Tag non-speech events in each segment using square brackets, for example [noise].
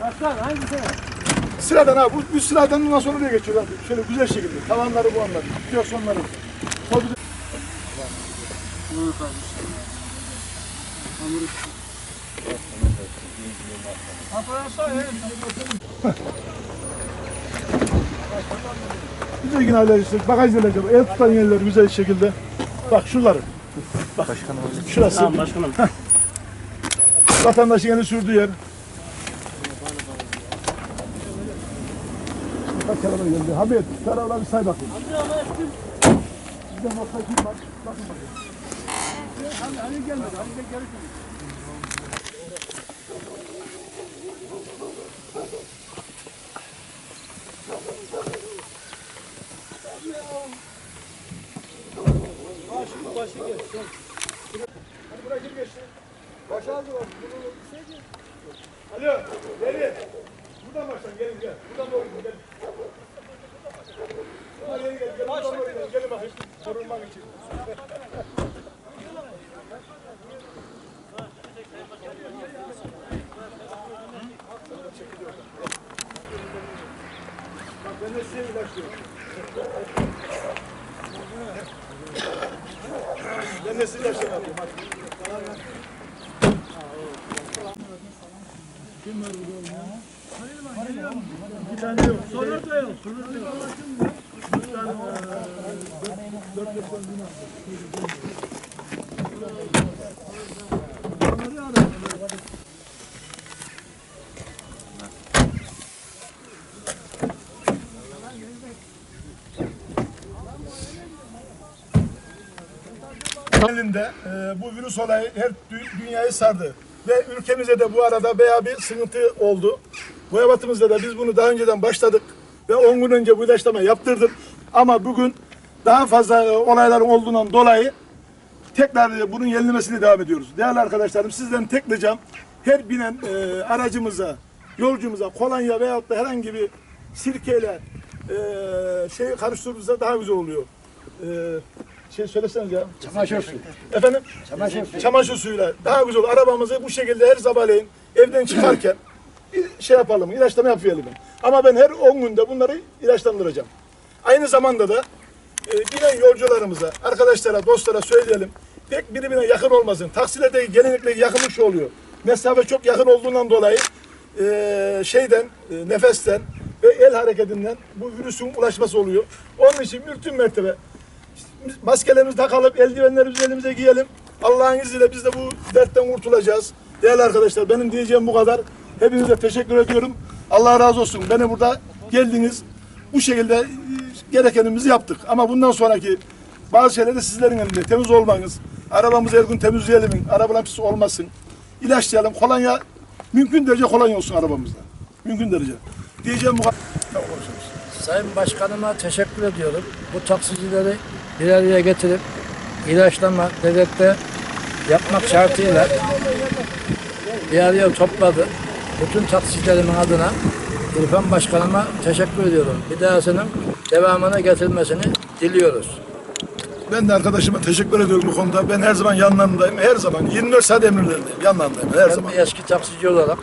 Başkan hangisi? Sıradan abi bu, bu sıradan bundan sonra oraya geçiyor abi. Şöyle güzel şekilde. Tavanları bu anlar. Diyorsonları. Tabii de- [laughs] Güzel yine halledeceğiz. Bagajlarla acaba. El tutan yerler güzel şekilde. Bak şunları. Bak. Şurası. Tamam başkanım. Vatandaşın elini sürdüğü yer. Bak araba geldi. Hamit, arabaları bir say bakayım. Sizden başka kim var? Bakın bakayım. Hani, hani gelmedi, hani de gelirsin. Hadi buraya kim geçti? Baş aldı var. Alo, nereye? Buradan başlan, gelin gel. Buradan doğru geri gel, gel. Buradan doğru gidin. Gelin bakayım. Korunmak için. Ben de size ilaçlıyorum. Ben de size ilaçlıyorum. Hadi. Bir tane yok. Sonra da yok. Sonra da yok. Elinde e, bu virüs olayı her dü- dünyayı sardı. Ve ülkemize de bu arada bayağı bir sıkıntı oldu. Boyabatımızda da biz bunu daha önceden başladık. Ve 10 gün önce bu ilaçlama yaptırdık. Ama bugün daha fazla olayların olduğundan dolayı tekrar e, bunun yenilemesine devam ediyoruz. Değerli arkadaşlarım sizden tek ricam her binen e, aracımıza, yolcumuza kolonya veyahut da herhangi bir sirkeyle e, şeyi karıştırdığımızda daha güzel oluyor. E, şey söyleseniz ya. Çamaşır suyu. Efendim? Çamaşır suyu. Çamaşır suyuyla daha güzel olur. Arabamızı bu şekilde her sabahleyin evden çıkarken şey yapalım, ilaçlama yapayım. Ama ben her 10 günde bunları ilaçlandıracağım. Aynı zamanda da e, binen yolcularımıza, arkadaşlara, dostlara söyleyelim. Pek birbirine yakın olmasın. Taksilerde genellikle yakınlık şu oluyor. Mesafe çok yakın olduğundan dolayı e, şeyden, e, nefesten ve el hareketinden bu virüsün ulaşması oluyor. Onun için mümkün mertebe maskelerimizi takalım, eldivenlerimizi elimize giyelim. Allah'ın izniyle biz de bu dertten kurtulacağız. Değerli arkadaşlar benim diyeceğim bu kadar. Hepinize teşekkür ediyorum. Allah razı olsun. Beni burada geldiniz. Bu şekilde e, gerekenimizi yaptık. Ama bundan sonraki bazı şeyler de sizlerin elinde. Temiz olmanız. Arabamızı her gün temizleyelim. Arabanın pis olmasın. İlaçlayalım. Kolonya mümkün derece kolonya olsun arabamızda. Mümkün derece. Diyeceğim bu kadar. Sayın Başkanıma teşekkür ediyorum. Bu taksicileri bir araya getirip ilaçlama devlette yapmak şartıyla bir araya topladı. Bütün taksicilerimin adına İrfan Başkanıma teşekkür ediyorum. Bir dahasının devamını getirmesini diliyoruz. Ben de arkadaşıma teşekkür ediyorum bu konuda. Ben her zaman yanlarındayım. Her zaman 24 saat emirlerindeyim. Yanlarındayım her Ben zaman. bir eski taksici olarak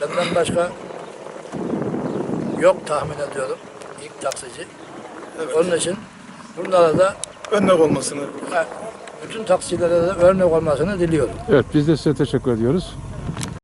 benden başka yok tahmin ediyorum. İlk taksici. Onun için bunlara da Örnek olmasını. bütün taksilere de örnek olmasını diliyorum. Evet biz de size teşekkür ediyoruz.